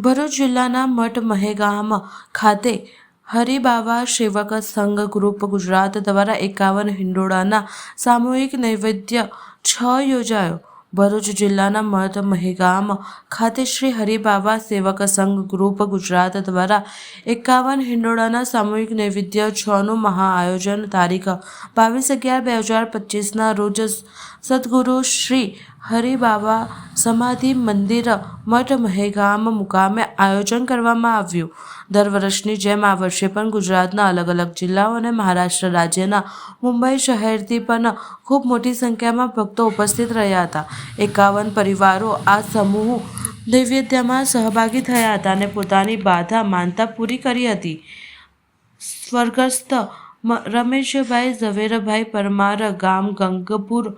ભરૂચ જિલ્લાના મઠ મહેગામ ખાતે હરિબાવા સેવક સંઘ ગ્રુપ ગુજરાત દ્વારા એકાવન હિંડોળાના સામૂહિક નૈવેદ્ય છ યોજાયો. ભરૂચ જિલ્લાના મઠ મહેગામ ખાતે શ્રી હરિબાવા સેવક સંઘ ગ્રુપ ગુજરાત દ્વારા એકાવન હિંડોળાના સામૂહિક નૈવેદ્ય છનું મહાઆયોજન તારીખ બાવીસ અગિયાર બે હજાર પચીસના રોજ સદગુરુ શ્રી હરિબાબા સમાધિ મંદિર, મઠ, મહેગામ મુકામે આયોજન કરવામાં આવ્યું. દર વર્ષની જેમ આ વર્ષે પણ ગુજરાતના અલગ અલગ જિલ્લાઓ અને મહારાષ્ટ્ર રાજ્યના મુંબઈ શહેરથી પણ ખૂબ મોટી સંખ્યામાં ભક્તો ઉપસ્થિત રહ્યા હતા. એકાવન પરિવારો આ સમૂહ નૈવેદ્યમાં સહભાગી થયા હતા અને પોતાની બાધા માનતા પૂરી કરી હતી. સ્વર્ગસ્થ રમેશભાઈ ઝવેરભાઈ પરમાર ગામ ગંગપુર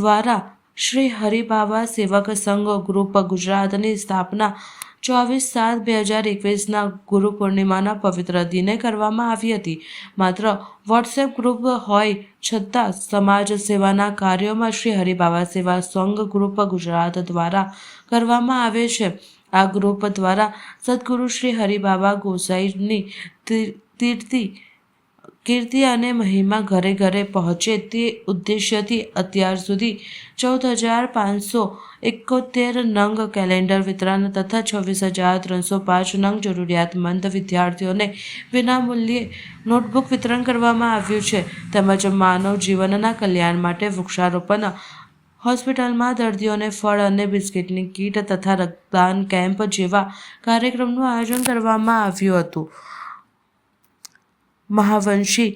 દ્વારા શ્રી હરિબાબા સેવક સંઘ ગ્રુપ ગુજરાતની સ્થાપના ચોવીસ સાત બે હજાર એકવીસના ગુરુ પૂર્ણિમાના પવિત્ર દિને કરવામાં આવી હતી. માત્ર વોટ્સએપ ગ્રુપ હોય છતાં સમાજ સેવાના કાર્યોમાં શ્રી હરિબાબા સેવા સંઘ ગ્રુપ ગુજરાત દ્વારા કરવામાં આવે છે. આ ગ્રુપ દ્વારા સદગુરુ શ્રી હરિબાબા ગોસાઈની તીર્થિ કીર્તિ અને મહિમા ઘરે ઘરે પહોંચે તે ઉદ્દેશ્યથી અત્યાર સુધી ચૌદ હજાર પાંચસો એકોતેર નંગ કેલેન્ડર વિતરણ તથા છવ્વીસ હજાર ત્રણસો પાંચ નંગ જરૂરિયાતમંદ વિદ્યાર્થીઓને વિનામૂલ્યે નોટબુક વિતરણ કરવામાં આવ્યું છે. તેમજ માનવ જીવનના કલ્યાણ માટે વૃક્ષારોપણ, હોસ્પિટલમાં દર્દીઓને ફળ અને બિસ્કિટની કીટ તથા રક્તદાન કેમ્પ જેવા કાર્યક્રમનું આયોજન કરવામાં આવ્યું હતું. મહાવંશી.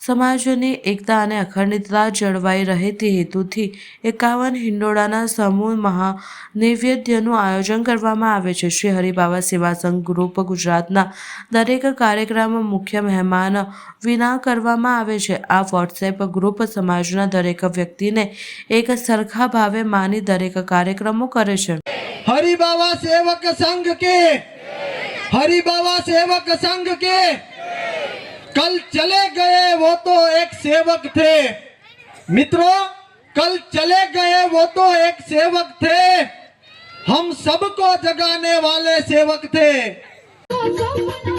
સમાજની એકતા અને અખંડિતતા જળવાઈ રહે તે હેતુથી એકાવન હિંડોળાના સમૂહ મહા નૈવેદ્યનું આયોજન કરવામાં આવે છે. શ્રી હરિબાબા સેવા સંઘ ગ્રુપ ગુજરાતના દરેક કાર્યક્રમમાં મુખ્ય મહેમાન વિના કરવામાં આવે છે. આ વોટ્સએપ ગ્રુપ સમાજના દરેક વ્યક્તિને એક સરખા ભાવે માની દરેક કાર્યક્રમો કરે છે. હરિબાબા સેવક સંઘ કે? હરિબાબા સેવક સંઘ કે? कल चले गए वो तो एक सेवक थे मित्रों कल चले गए वो तो एक सेवक थे हम सबको जगाने वाले सेवक थे जमुना